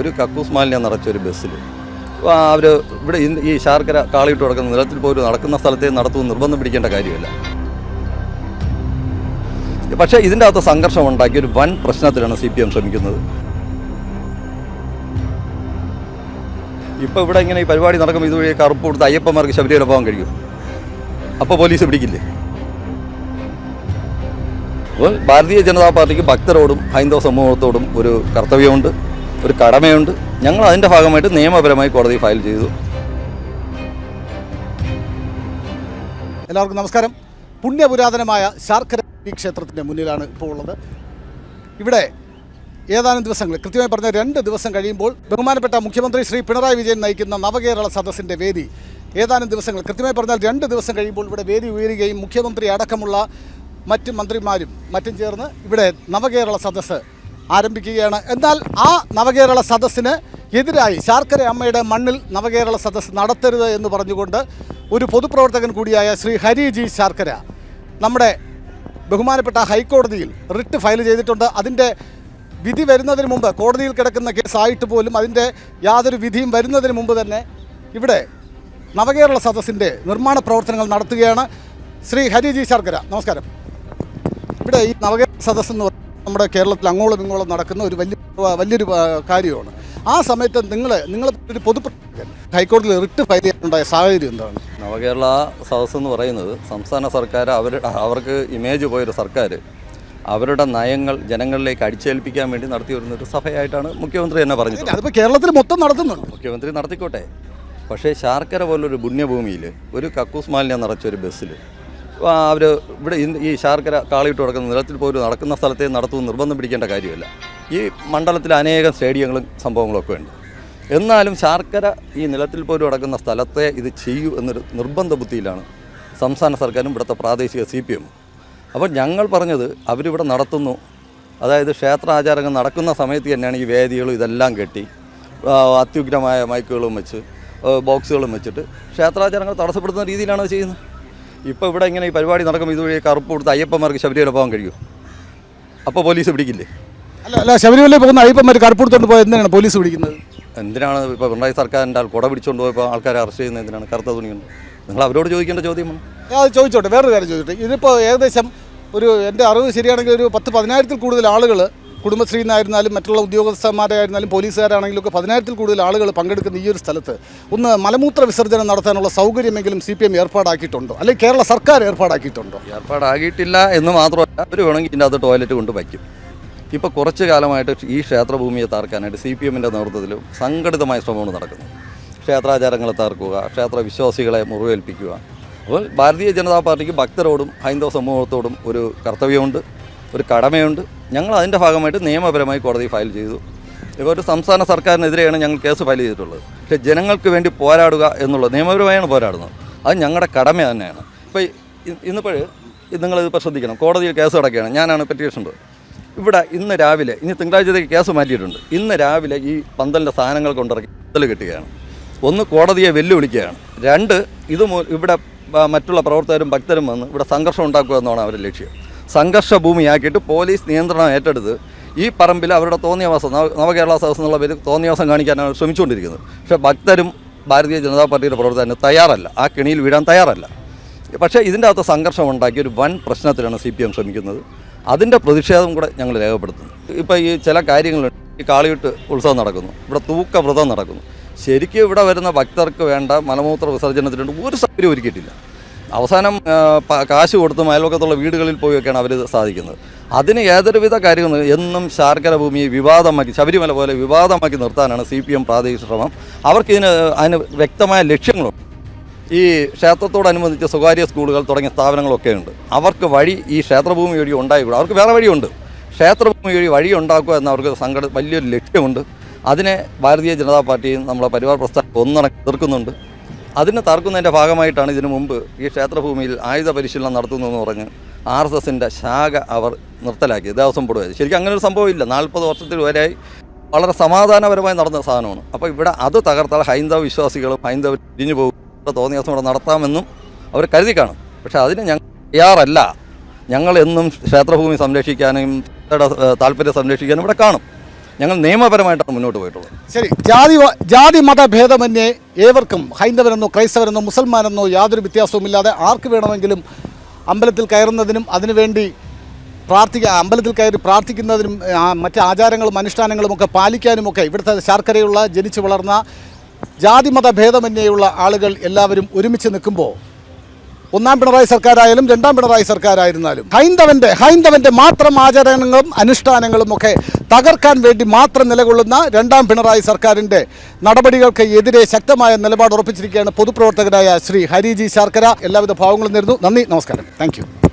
ഒരു കക്കൂസ് മാലിന്യം നിറച്ചൊരു ബസ്സിൽ അവർ ഇവിടെ ഈ ശാർക്കര കാളിയിട്ട് കിടക്കുന്ന നിലത്തിൽ പോലും നടക്കുന്ന സ്ഥലത്തെ നടത്തുമെന്ന് നിർബന്ധം പിടിക്കേണ്ട കാര്യമില്ല. പക്ഷേ ഇതിന്റെ അകത്ത് സംഘർഷം ഉണ്ടാക്കി ഒരു വൻ പ്രശ്നത്തിലാണ് സി പി എം ശ്രമിക്കുന്നത്. ഇപ്പോൾ ഇവിടെ ഇങ്ങനെ ഈ പരിപാടി നടക്കുമ്പോൾ ഇതുവഴി കറുപ്പ് കൊടുത്ത് അയ്യപ്പന്മാർക്ക് ശബരിമല പോകാൻ കഴിയും. അപ്പോൾ പോലീസ് പിടിക്കില്ലേ? അപ്പോൾ ഭാരതീയ ജനതാ പാർട്ടിക്ക് ഭക്തരോടും ഹൈന്ദവ സമൂഹത്തോടും ഒരു കർത്തവ്യമുണ്ട്. ഒരു കടമയുണ്ട്. ഞങ്ങൾ അതിന്റെ ഭാഗമായിട്ട് നിയമപരമായി കോടതി ഫയൽ ചെയ്തു. എല്ലാവർക്കും നമസ്കാരം. പുണ്യപുരാതനമായ ശാർക്കര ക്ഷേത്രത്തിന്റെ മുന്നിലാണ് ഇപ്പോൾ ഉള്ളത്. ഇവിടെ ഏതാനും ദിവസങ്ങൾ കൃത്യമായി പറഞ്ഞ രണ്ട് ദിവസം കഴിയുമ്പോൾ ബഹുമാനപ്പെട്ട മുഖ്യമന്ത്രി ശ്രീ പിണറായി വിജയൻ നയിക്കുന്ന നവകേരള സദസ്സിന്റെ വേദി ഏതാനും ദിവസങ്ങൾ കൃത്യമായി പറഞ്ഞാൽ രണ്ട് ദിവസം കഴിയുമ്പോൾ ഇവിടെ വേദി ഉയരുകയും മുഖ്യമന്ത്രി അടക്കമുള്ള മറ്റ് മന്ത്രിമാരും മറ്റും ചേർന്ന് ഇവിടെ നവകേരള സദസ്സ് ആരംഭിക്കുകയാണ്. എന്നാൽ ആ നവകേരള സദസ്സിന് എതിരായി ശാർക്കര അമ്മയുടെ മണ്ണിൽ നവകേരള സദസ്സ് നടത്തരുത് എന്ന് പറഞ്ഞുകൊണ്ട് ഒരു പൊതുപ്രവർത്തകൻ കൂടിയായ ശ്രീ ഹരി ജി ശാർക്കര നമ്മുടെ ബഹുമാനപ്പെട്ട ഹൈക്കോടതിയിൽ റിട്ട് ഫയൽ ചെയ്തിട്ടുണ്ട്. അതിന്റെ വിധി വരുന്നതിന് മുമ്പ് കോടതിയിൽ കിടക്കുന്ന കേസായിട്ട് പോലും അതിന്റെ യാതൊരു വിധിയും വരുന്നതിന് മുമ്പ് തന്നെ ഇവിടെ നവകേരള സദസ്സിന്റെ നിർമ്മാണ പ്രവർത്തനങ്ങൾ നടത്തുകയാണ് ശ്രീ ഹരി ജി ശർക്കര. നമസ്കാരം. ഇവിടെ ഈ നവകേരള സദസ്സ് പറയുന്നത് നമ്മുടെ കേരളത്തിൽ അങ്ങോളം ഇങ്ങോളം നടക്കുന്ന ഒരു വലിയ വലിയൊരു കാര്യമാണ്. ആ സമയത്ത് നിങ്ങൾ നിങ്ങൾ ഒരു പൊതുപ്രവർത്തകൻ ഹൈക്കോടതിയിൽ റിട്ട് ഫയൽ ചെയ്യാനുണ്ടായ സാഹചര്യം എന്താണ്? നവകേരള സദസ് എന്ന് പറയുന്നത് സംസ്ഥാന സർക്കാർ അവർ അവർക്ക് ഇമേജ് പോയൊരു സർക്കാർ അവരുടെ നയങ്ങൾ ജനങ്ങളിലേക്ക് അടിച്ചേൽപ്പിക്കാൻ വേണ്ടി നടത്തി വരുന്ന ഒരു സഭയായിട്ടാണ് മുഖ്യമന്ത്രി തന്നെ പറഞ്ഞത്. അതിപ്പോൾ കേരളത്തിൽ മൊത്തം നടത്തുന്നുണ്ട്. മുഖ്യമന്ത്രി നടത്തിക്കോട്ടെ. പക്ഷേ ശാർക്കര പോലൊരു പുണ്യഭൂമിയിൽ ഒരു കക്കൂസ് മാലിന്യം നിറച്ചൊരു ബസ്സിൽ അവർ ഇവിടെ ഈ ശാർക്കര കാളിയിട്ട് കിടക്കുന്ന നിലത്തിൽ പോലും നടക്കുന്ന സ്ഥലത്തെ നടത്തുന്ന നിർബന്ധം പിടിക്കേണ്ട കാര്യമല്ല. ഈ മണ്ഡലത്തിൽ അനേകം സ്റ്റേഡിയങ്ങളും സംഭവങ്ങളൊക്കെ ഉണ്ട്. എന്നാലും ശാർക്കര ഈ നിലത്തിൽ പോലും കിടക്കുന്ന സ്ഥലത്തെ ഇത് ചെയ്യൂ എന്നൊരു നിർബന്ധ ബുദ്ധിയിലാണ് സംസ്ഥാന സർക്കാരും ഇവിടുത്തെ പ്രാദേശിക സി പി എമ്മും. അപ്പോൾ ഞങ്ങൾ പറഞ്ഞത് അവരിവിടെ നടത്തുന്നു. അതായത് ക്ഷേത്രാചാരങ്ങൾ നടക്കുന്ന സമയത്ത് തന്നെയാണ് ഈ വേദികളും ഇതെല്ലാം കെട്ടി അത്യുഗ്രമായ മൈക്കുകളും വെച്ച് ബോക്സുകളും വെച്ചിട്ട് ക്ഷേത്രാചാരങ്ങൾ തടസ്സപ്പെടുത്തുന്ന രീതിയിലാണ് ചെയ്യുന്നത്. ഇപ്പോൾ ഇവിടെ ഇങ്ങനെ ഈ പരിപാടി നടക്കുമ്പോൾ ഇതുവഴി കറുപ്പ് കൊടുത്ത് അയ്യപ്പന്മാർക്ക് ശബരിമല പോകാൻ കഴിയുമോ അപ്പോൾ പോലീസ് പിടിക്കില്ലേ? അല്ല അല്ല ശബരിമലയിൽ പോകുന്ന അയ്യപ്പന്മാർ കറുപ്പ് കൊടുത്തോണ്ട് പോയത് എന്തിനാണ് പോലീസ് പിടിക്കുന്നത്? എന്തിനാണ് ഇപ്പോൾ പിണറായി സർക്കാരിന്റെ ആൾ കുട പിടിച്ചുകൊണ്ട് പോയപ്പോൾ ആൾക്കാരെ അറസ്റ്റ് ചെയ്യുന്നത് എന്തിനാണ്? കറുത്ത തുണിയുണ്ട്. നിങ്ങൾ അവരോട് ചോദിക്കേണ്ട ചോദ്യമാണ് ഞാൻ അത് ചോദിച്ചോട്ടെ വേറൊരു കാര്യം ചോദിച്ചോട്ടെ. ഇതിപ്പോൾ ഏകദേശം ഒരു എന്റെ അറിവ് ശരിയാണെങ്കിൽ ഒരു പത്ത് പതിനായിരത്തിൽ കൂടുതൽ ആളുകൾ കുടുംബശ്രീയിൽ നിന്നായിരുന്നാലും മറ്റുള്ള ഉദ്യോഗസ്ഥന്മാരായിരുന്നാലും പോലീസുകാരാണെങ്കിലും ഒക്കെ പതിനായിരത്തിൽ കൂടുതൽ ആളുകൾ പങ്കെടുക്കുന്ന ഈ ഒരു സ്ഥലത്ത് ഒന്ന് മലമൂത്ര വിസർജനം നടത്താനുള്ള സൗകര്യമെങ്കിലും സി പി എം ഏർപ്പാടാക്കിയിട്ടുണ്ടോ? അല്ലെങ്കിൽ കേരള സർക്കാർ ഏർപ്പാടാക്കിയിട്ടുണ്ടോ? ഏർപ്പാടാകിയിട്ടില്ല എന്ന് മാത്രമല്ല അവർ വേണമെങ്കിൽ ഇതിന്റെ അത് ടോയ്ലറ്റ് കൊണ്ട് വയ്ക്കും. ഇപ്പോൾ കുറച്ച് കാലമായിട്ട് ഈ ക്ഷേത്രഭൂമിയെ താർക്കാനായിട്ട് സി പി എമ്മിന്റെ നേതൃത്വത്തിൽ സംഘടിതമായ ശ്രമമാണ് നടക്കുന്നത്. ക്ഷേത്രാചാരങ്ങളെ തകർക്കുക ക്ഷേത്ര വിശ്വാസികളെ മുറിവേൽപ്പിക്കുക. അപ്പോൾ ഭാരതീയ ജനതാ പാർട്ടിക്ക് ഭക്തരോടും ഹൈന്ദവ സമൂഹത്തോടും ഒരു കർത്തവ്യമുണ്ട് ഒരു കടമയുണ്ട്. ഞങ്ങൾ അതിന്റെ ഭാഗമായിട്ട് നിയമപരമായി കോടതി ഫയൽ ചെയ്തു. ഇപ്പോൾ ഒരു സംസ്ഥാന സർക്കാരിനെതിരെയാണ് ഞങ്ങൾ കേസ് ഫയൽ ചെയ്തിട്ടുള്ളത്. പക്ഷേ ജനങ്ങൾക്ക് വേണ്ടി പോരാടുക എന്നുള്ളത് നിയമപരമായാണ് പോരാടുന്നത്. അത് ഞങ്ങളുടെ കടമ തന്നെയാണ്. ഇപ്പോൾ ഇന്നിപ്പോൾ നിങ്ങളിതിപ്പോൾ ശ്രദ്ധിക്കണം. കോടതിയിൽ കേസ് കിടക്കുകയാണ്. ഞാനാണ് പെറ്റീഷന്റെ ഇവിടെ ഇന്ന് രാവിലെ ഇനി തിങ്കളാഴ്ചത്തേക്ക് കേസ് മാറ്റിയിട്ടുണ്ട്. ഇന്ന് രാവിലെ ഈ പന്തലിന്റെ സാധനങ്ങൾ കൊണ്ടിറക്കി പന്തൽ കിട്ടുകയാണ്. ഒന്ന് കോടതിയെ വെല്ലുവിളിക്കുകയാണ്. രണ്ട് ഇത് ഇവിടെ മറ്റുള്ള പ്രവർത്തകരും ഭക്തരും വന്ന് ഇവിടെ സംഘർഷം ഉണ്ടാക്കുക എന്നാണ് അവരുടെ ലക്ഷ്യം. സംഘർഷ ഭൂമിയാക്കിയിട്ട് പോലീസ് നിയന്ത്രണം ഏറ്റെടുത്ത് ഈ പറമ്പിൽ അവരുടെ തോന്നിയവാസം നവകേരള സദസ് എന്നുള്ള പേര് തോന്നിയവാസം കാണിക്കാനാണ് ശ്രമിച്ചുകൊണ്ടിരിക്കുന്നത് പക്ഷേ ഭക്തരും ഭാരതീയ ജനതാ പാർട്ടിയുടെ പ്രവർത്തകന് തയ്യാറല്ല. ആ കെണിയിൽ വീഴാൻ തയ്യാറല്ല. പക്ഷേ ഇതിന്റെ അകത്ത് സംഘർഷം ഉണ്ടാക്കിയ ഒരു വൻ പ്രശ്നത്തിലാണ് സി പി എം ശ്രമിക്കുന്നത്. അതിന്റെ പ്രതിഷേധം കൂടെ ഞങ്ങൾ രേഖപ്പെടുത്തുന്നു. ഇപ്പോൾ ഈ ചില കാര്യങ്ങളുണ്ട് ഈ കാളിയിട്ട് ഉത്സവം നടക്കുന്നു. ഇവിടെ തൂക്ക വ്രതം നടക്കുന്നു. ശരിക്കും ഇവിടെ വരുന്ന ഭക്തർക്ക് വേണ്ട മലമൂത്ര വിസർജനത്തിനുണ്ട് ഒരു സൗകര്യം ഒരുക്കിയിട്ടില്ല. അവസാനം കാശ് കൊടുത്തും അയൽവക്കത്തുള്ള വീടുകളിൽ പോയൊക്കെയാണ് അവർ സാധിക്കുന്നത്. അതിന് ഏതൊരുവിധ കാര്യങ്ങളും എന്നും ശാർക്കര ഭൂമിയെ വിവാദമാക്കി ശബരിമല പോലെ വിവാദമാക്കി നിർത്താനാണ് സി പി എം പ്രാദേശിക ശ്രമം. അവർക്കിതിന് അതിന് വ്യക്തമായ ലക്ഷ്യങ്ങളുണ്ട്. ഈ ക്ഷേത്രത്തോടനുബന്ധിച്ച് സ്വകാര്യ സ്കൂളുകൾ തുടങ്ങിയ സ്ഥാപനങ്ങളൊക്കെ ഉണ്ട്. അവർക്ക് വഴി ഈ ക്ഷേത്രഭൂമി വഴി ഉണ്ടായിക്കൂടും. അവർക്ക് വേറെ വഴിയുണ്ട്. ക്ഷേത്രഭൂമി വഴി വഴി ഉണ്ടാക്കുക എന്ന അവർക്ക് വലിയൊരു ലക്ഷ്യമുണ്ട്. അതിനെ ഭാരതീയ ജനതാ പാർട്ടിയും നമ്മളെ പരിവാർ പ്രസ്ഥാനം ഒന്നടക്കം എതിർക്കുന്നുണ്ട്. അതിന് തർക്കുന്നതിന്റെ ഭാഗമായിട്ടാണ് ഇതിനു മുമ്പ് ഈ ക്ഷേത്രഭൂമിയിൽ ആയുധ പരിശീലനം നടത്തുന്നതെന്ന് പറഞ്ഞ് ആർ എസ് എസിന്റെ ശാഖ അവർ നിർത്തലാക്കി. ദേവസ്വം ബോർഡ് ശരിക്കും അങ്ങനെ ഒരു സംഭവം ഇല്ല. നാൽപ്പത് വർഷത്തിൽ വരെയായി വളരെ സമാധാനപരമായി നടന്ന സാധനമാണ്. അപ്പോൾ ഇവിടെ അത് തകർത്താൽ ഹൈന്ദവ വിശ്വാസികളും ഹൈന്ദവ തിരിഞ്ഞു പോകും. തോന്നിയ ദിവസം ഇവിടെ നടത്താമെന്നും അവർ കരുതി കാണും. പക്ഷേ അതിന് ഞങ്ങൾ തയ്യാറല്ല. ഞങ്ങൾ എന്നും ക്ഷേത്രഭൂമി സംരക്ഷിക്കാനും താല്പര്യം സംരക്ഷിക്കാനും ഇവിടെ കാണും. ഞങ്ങൾ നിയമപരമായിട്ടാണ് മുന്നോട്ട് പോയിട്ടുള്ളത്. ശരി ജാതി ജാതി മത ഭേദമന്യേ ഏവർക്കും ഹൈന്ദവരെന്നോ ക്രൈസ്തവരെന്നോ മുസൽമാനെന്നോ യാതൊരു വ്യത്യാസവുമില്ലാതെ ആർക്ക് വേണമെങ്കിലും അമ്പലത്തിൽ കയറുന്നതിനും അതിനുവേണ്ടി പ്രാർത്ഥിക്കുക അമ്പലത്തിൽ കയറി പ്രാർത്ഥിക്കുന്നതിനും മറ്റ് ആചാരങ്ങളും അനുഷ്ഠാനങ്ങളും ഒക്കെ പാലിക്കാനുമൊക്കെ ഇവിടുത്തെ ശർക്കരയുള്ള ജനിച്ചു വളർന്ന ജാതിമത ഭേദമന്യേയുള്ള ആളുകൾ എല്ലാവരും ഒരുമിച്ച് നിൽക്കുമ്പോൾ ഒന്നാം പിണറായി സർക്കാരായാലും രണ്ടാം പിണറായി സർക്കാരായിരുന്നാലും ഹൈന്ദവന്റെ ഹൈന്ദവന്റെ മാത്രം ആചരണങ്ങളും അനുഷ്ഠാനങ്ങളും ഒക്കെ തകർക്കാൻ വേണ്ടി മാത്രം നിലകൊള്ളുന്ന രണ്ടാം പിണറായി സർക്കാരിന്റെ നടപടികൾക്ക് എതിരെ ശക്തമായ നിലപാട് ഉറപ്പിച്ചിരിക്കുകയാണ് പൊതുപ്രവർത്തകരായ ശ്രീ ഹരിജി ശർക്കര. എല്ലാവിധ ഭാവങ്ങളും നേരുന്നു. നന്ദി നമസ്കാരം. താങ്ക്